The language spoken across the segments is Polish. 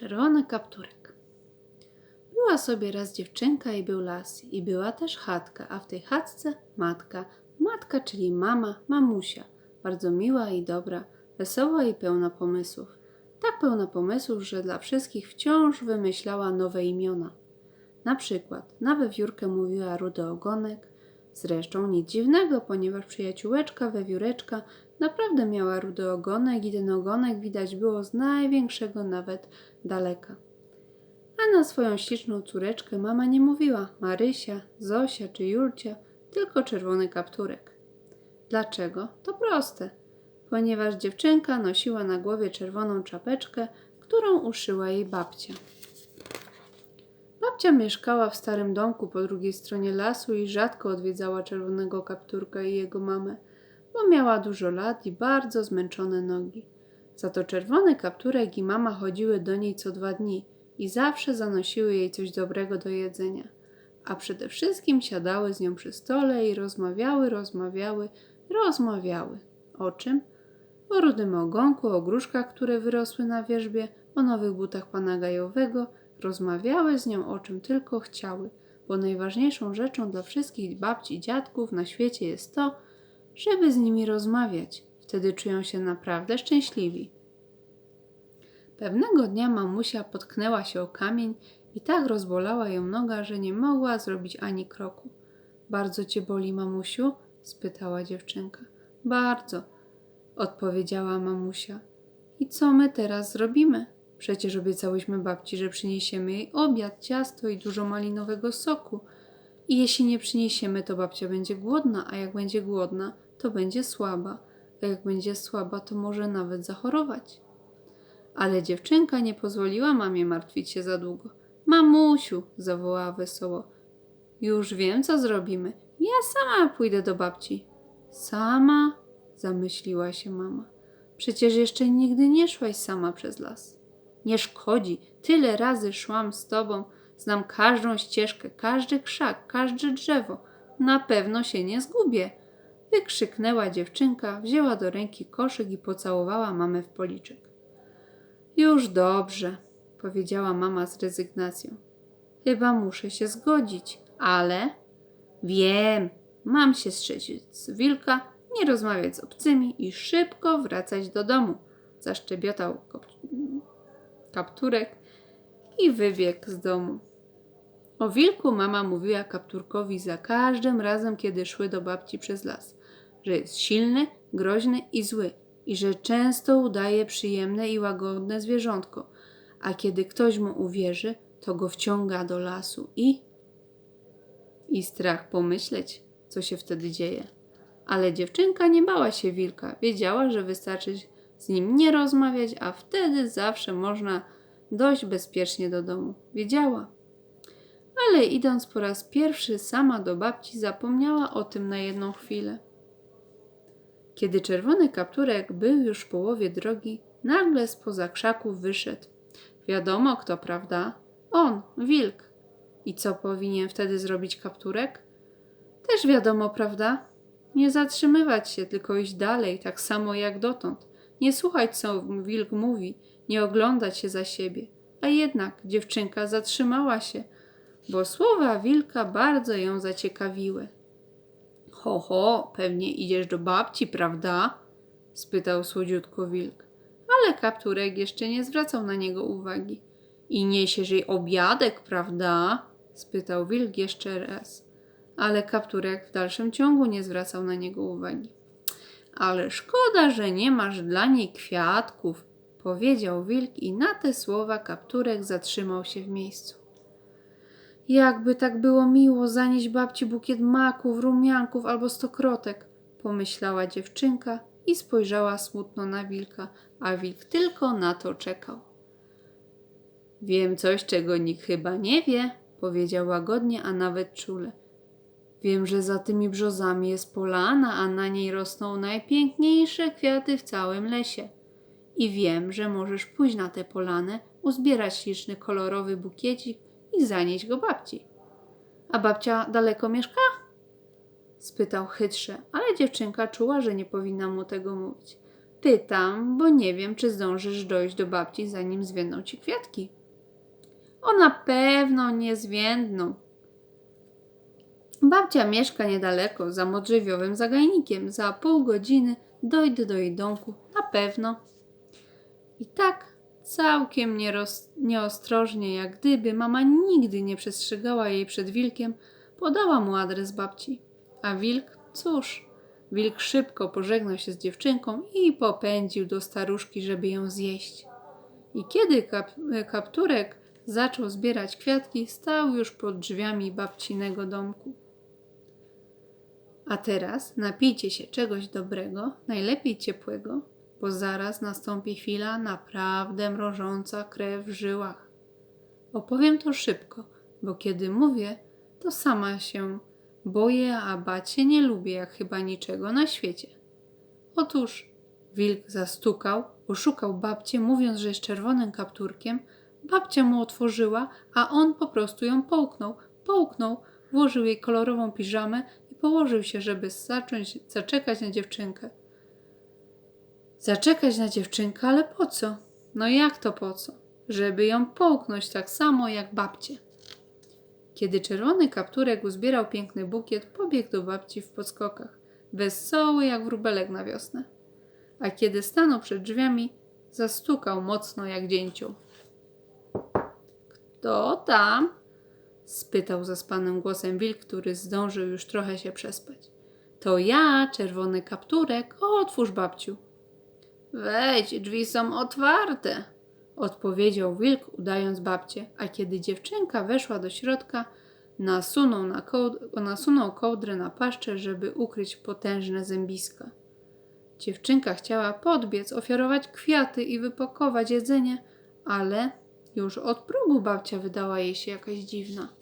Czerwony kapturek. Była sobie raz dziewczynka i był las, i była też chatka, a w tej chatce matka. Matka, czyli mama, mamusia. Bardzo miła i dobra, wesoła i pełna pomysłów. Tak pełna pomysłów, że dla wszystkich wciąż wymyślała nowe imiona. Na przykład na wiewiórkę mówiła rudy ogonek, zresztą nic dziwnego, ponieważ przyjaciółeczka wiewióreczka naprawdę miała rudy ogonek i ten ogonek widać było z największego nawet daleka. A na swoją śliczną córeczkę mama nie mówiła Marysia, Zosia czy Julcia, tylko czerwony kapturek. Dlaczego? To proste. Ponieważ dziewczynka nosiła na głowie czerwoną czapeczkę, którą uszyła jej babcia. Babcia mieszkała w starym domku po drugiej stronie lasu i rzadko odwiedzała czerwonego kapturka i jego mamę, bo miała dużo lat i bardzo zmęczone nogi. Za to czerwony kapturek i mama chodziły do niej co dwa dni i zawsze zanosiły jej coś dobrego do jedzenia. A przede wszystkim siadały z nią przy stole i rozmawiały, rozmawiały, rozmawiały. O czym? O rudym ogonku, o gruszkach, które wyrosły na wierzbie, o nowych butach pana gajowego. Rozmawiały z nią o czym tylko chciały, bo najważniejszą rzeczą dla wszystkich babci i dziadków na świecie jest to, żeby z nimi rozmawiać. Wtedy czują się naprawdę szczęśliwi. Pewnego dnia mamusia potknęła się o kamień i tak rozbolała ją noga, że nie mogła zrobić ani kroku. Bardzo cię boli, mamusiu? spytała dziewczynka. Bardzo, odpowiedziała mamusia. I co my teraz zrobimy? Przecież obiecałyśmy babci, że przyniesiemy jej obiad, ciasto i dużo malinowego soku. I jeśli nie przyniesiemy, to babcia będzie głodna, a jak będzie głodna, to będzie słaba. A jak będzie słaba, to może nawet zachorować. Ale dziewczynka nie pozwoliła mamie martwić się za długo. Mamusiu, zawołała wesoło. Już wiem, co zrobimy. Ja sama pójdę do babci. Sama? zamyśliła się mama. Przecież jeszcze nigdy nie szłaś sama przez las. Nie szkodzi, tyle razy szłam z tobą, znam każdą ścieżkę, każdy krzak, każde drzewo. Na pewno się nie zgubię. Wykrzyknęła dziewczynka, wzięła do ręki koszyk i pocałowała mamę w policzek. Już dobrze, powiedziała mama z rezygnacją. Chyba muszę się zgodzić, ale wiem, mam się strzec z wilka, nie rozmawiać z obcymi i szybko wracać do domu. Zaszczebiotał kop- kapturek i wybiegł z domu. O wilku mama mówiła kapturkowi za każdym razem, kiedy szły do babci przez las, że jest silny, groźny i zły i że często udaje przyjemne i łagodne zwierzątko, a kiedy ktoś mu uwierzy, to go wciąga do lasu i. I strach pomyśleć, co się wtedy dzieje. Ale dziewczynka nie bała się wilka, wiedziała, że wystarczy z nim nie rozmawiać, a wtedy zawsze można dojść bezpiecznie do domu. Wiedziała. Ale idąc po raz pierwszy sama do babci, zapomniała o tym na jedną chwilę. Kiedy czerwony kapturek był już w połowie drogi, nagle spoza krzaków wyszedł. Wiadomo kto, prawda? On, wilk. I co powinien wtedy zrobić kapturek? Też wiadomo, prawda? Nie zatrzymywać się, tylko iść dalej, tak samo jak dotąd. Nie słuchać, co wilk mówi, nie oglądać się za siebie. A jednak dziewczynka zatrzymała się, bo słowa wilka bardzo ją zaciekawiły. Ho, ho, pewnie idziesz do babci, prawda? spytał słodziutko wilk. Ale kapturek jeszcze nie zwracał na niego uwagi. I niesiesz jej obiadek, prawda? spytał wilk jeszcze raz. Ale kapturek w dalszym ciągu nie zwracał na niego uwagi. Ale szkoda, że nie masz dla niej kwiatków, powiedział wilk i na te słowa kapturek zatrzymał się w miejscu. Jakby tak było miło zanieść babci bukiet maków, rumianków albo stokrotek, pomyślała dziewczynka i spojrzała smutno na wilka, a wilk tylko na to czekał. Wiem coś, czego nikt chyba nie wie, powiedział łagodnie, a nawet czule. Wiem, że za tymi brzozami jest polana, a na niej rosną najpiękniejsze kwiaty w całym lesie. I wiem, że możesz pójść na tę polanę, uzbierać śliczny kolorowy bukiecik i zanieść go babci. A babcia daleko mieszka? spytał chytrze, ale dziewczynka czuła, że nie powinna mu tego mówić. Pytam, bo nie wiem, czy zdążysz dojść do babci, zanim zwiędną ci kwiatki. O, na pewno nie zwiędną. Babcia mieszka niedaleko, za modrzewiowym zagajnikiem. Za pół godziny dojdę do jej domku, na pewno. I tak całkiem nieroz, nieostrożnie, jak gdyby mama nigdy nie przestrzegała jej przed wilkiem, podała mu adres babci. A wilk, cóż, wilk szybko pożegnał się z dziewczynką i popędził do staruszki, żeby ją zjeść. I kiedy kap, kapturek zaczął zbierać kwiatki, stał już pod drzwiami babcinego domku. A teraz napijcie się czegoś dobrego, najlepiej ciepłego, bo zaraz nastąpi chwila naprawdę mrożąca krew w żyłach. Opowiem to szybko, bo kiedy mówię, to sama się boję, a bać się nie lubię jak chyba niczego na świecie. Otóż wilk zastukał, oszukał babcię, mówiąc, że jest czerwonym kapturkiem. Babcia mu otworzyła, a on po prostu ją połknął. Połknął, włożył jej kolorową piżamę położył się, żeby zacząć zaczekać na dziewczynkę. Zaczekać na dziewczynkę, ale po co? No jak to po co? Żeby ją połknąć tak samo jak babcię. Kiedy czerwony kapturek uzbierał piękny bukiet, pobiegł do babci w podskokach, wesoły jak wróbelek na wiosnę. A kiedy stanął przed drzwiami, zastukał mocno jak dzięcioł. Kto tam? Spytał zaspanym głosem wilk, który zdążył już trochę się przespać. To ja, czerwony kapturek, otwórz babciu. Wejdź, drzwi są otwarte, odpowiedział wilk, udając babcię, a kiedy dziewczynka weszła do środka, nasunął, na kołd- nasunął kołdrę na paszczę, żeby ukryć potężne zębiska. Dziewczynka chciała podbiec, ofiarować kwiaty i wypakować jedzenie, ale już od progu babcia wydała jej się jakaś dziwna.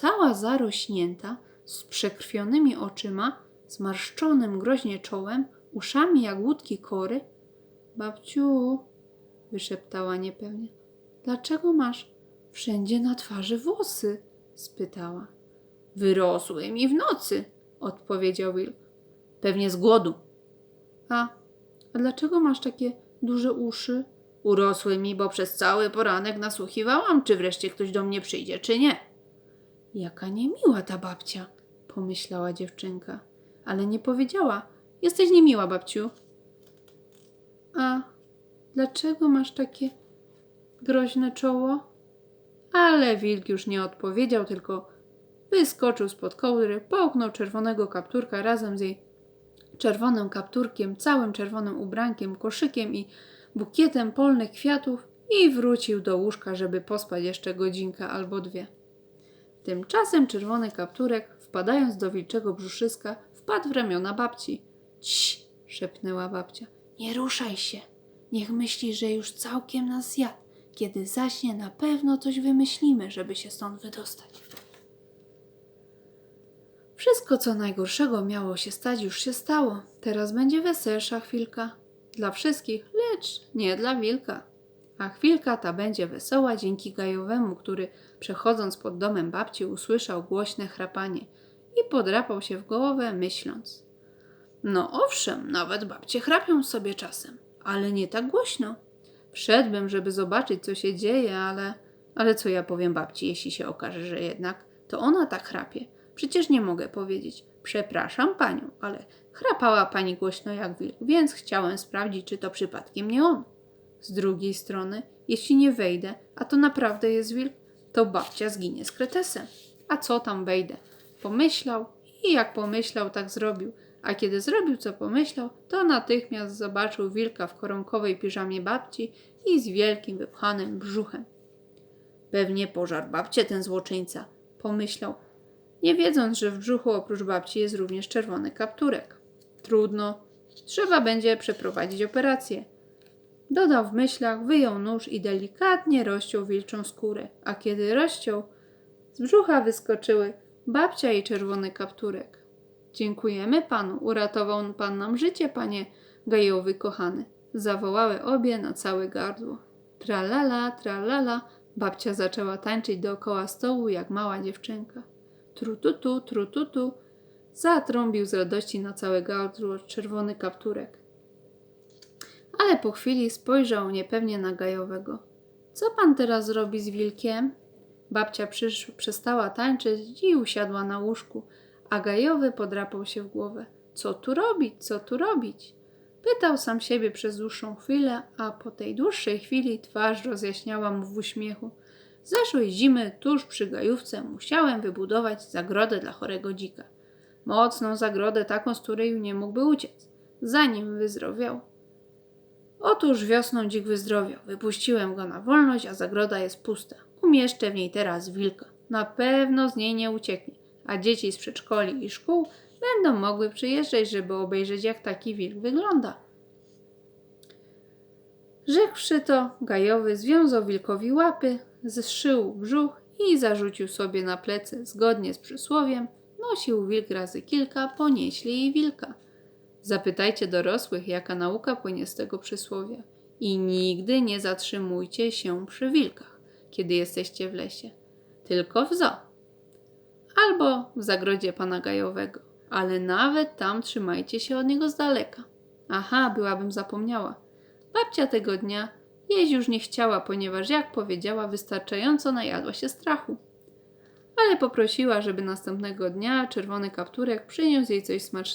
Cała zarośnięta, z przekrwionymi oczyma, zmarszczonym groźnie czołem, uszami jak łódki kory. Babciu, wyszeptała niepewnie, dlaczego masz wszędzie na twarzy włosy? spytała. Wyrosły mi w nocy, odpowiedział wilk. Pewnie z głodu. A, a dlaczego masz takie duże uszy? Urosły mi, bo przez cały poranek nasłuchiwałam, czy wreszcie ktoś do mnie przyjdzie, czy nie. Jaka niemiła ta babcia, pomyślała dziewczynka, ale nie powiedziała. Jesteś niemiła, babciu. A dlaczego masz takie groźne czoło? Ale wilk już nie odpowiedział, tylko wyskoczył spod kołdry, połknął czerwonego kapturka razem z jej czerwonym kapturkiem, całym czerwonym ubrankiem, koszykiem i bukietem polnych kwiatów i wrócił do łóżka, żeby pospać jeszcze godzinkę albo dwie. Tymczasem czerwony kapturek, wpadając do wilczego brzuszyska, wpadł w ramiona babci. Cii, szepnęła babcia. Nie ruszaj się. Niech myśli, że już całkiem nas zjadł. Kiedy zaśnie, na pewno coś wymyślimy, żeby się stąd wydostać. Wszystko, co najgorszego miało się stać, już się stało. Teraz będzie weselsza chwilka. Dla wszystkich, lecz nie dla wilka. A chwilka ta będzie wesoła dzięki gajowemu, który przechodząc pod domem babci usłyszał głośne chrapanie i podrapał się w głowę, myśląc. No owszem, nawet babcie chrapią sobie czasem, ale nie tak głośno. Wszedłbym, żeby zobaczyć, co się dzieje, ale... Ale co ja powiem babci, jeśli się okaże, że jednak to ona tak chrapie? Przecież nie mogę powiedzieć. Przepraszam panią, ale chrapała pani głośno jak wilk, więc chciałem sprawdzić, czy to przypadkiem nie on. Z drugiej strony, jeśli nie wejdę, a to naprawdę jest wilk, to babcia zginie z kretesem. A co tam wejdę? Pomyślał i jak pomyślał, tak zrobił. A kiedy zrobił, co pomyślał, to natychmiast zobaczył wilka w koronkowej piżamie babci i z wielkim wypchanym brzuchem. Pewnie pożar babcie ten złoczyńca, pomyślał, nie wiedząc, że w brzuchu oprócz babci jest również czerwony kapturek. Trudno, trzeba będzie przeprowadzić operację. Dodał w myślach, wyjął nóż i delikatnie rozciął wilczą skórę, a kiedy rozciął, z brzucha wyskoczyły babcia i czerwony kapturek. Dziękujemy panu, uratował pan nam życie, panie gejowy kochany. Zawołały obie na całe gardło. Tralala, tralala, babcia zaczęła tańczyć dookoła stołu jak mała dziewczynka. Trututu, trututu, zatrąbił z radości na całe gardło czerwony kapturek. Ale po chwili spojrzał niepewnie na Gajowego. Co pan teraz zrobi z wilkiem? Babcia przysz, przestała tańczyć i usiadła na łóżku, a Gajowy podrapał się w głowę. Co tu robić? Co tu robić? Pytał sam siebie przez dłuższą chwilę, a po tej dłuższej chwili twarz rozjaśniała mu w uśmiechu. Zeszłej zimy, tuż przy gajówce, musiałem wybudować zagrodę dla chorego dzika. Mocną zagrodę, taką, z której nie mógłby uciec, zanim wyzdrowiał. Otóż wiosną dzik wyzdrowiał. Wypuściłem go na wolność, a zagroda jest pusta. Umieszczę w niej teraz wilka. Na pewno z niej nie ucieknie, a dzieci z przedszkoli i szkół będą mogły przyjeżdżać, żeby obejrzeć, jak taki wilk wygląda. Rzekłszy to, Gajowy związał wilkowi łapy, zszył brzuch i zarzucił sobie na plecy, zgodnie z przysłowiem, nosił wilk razy kilka, ponieśli i wilka. Zapytajcie dorosłych, jaka nauka płynie z tego przysłowia. I nigdy nie zatrzymujcie się przy wilkach, kiedy jesteście w lesie. Tylko w zoo. Albo w zagrodzie pana Gajowego. Ale nawet tam trzymajcie się od niego z daleka. Aha, byłabym zapomniała. Babcia tego dnia jeść już nie chciała, ponieważ, jak powiedziała, wystarczająco najadła się strachu. Ale poprosiła, żeby następnego dnia czerwony kapturek przyniósł jej coś smacznego.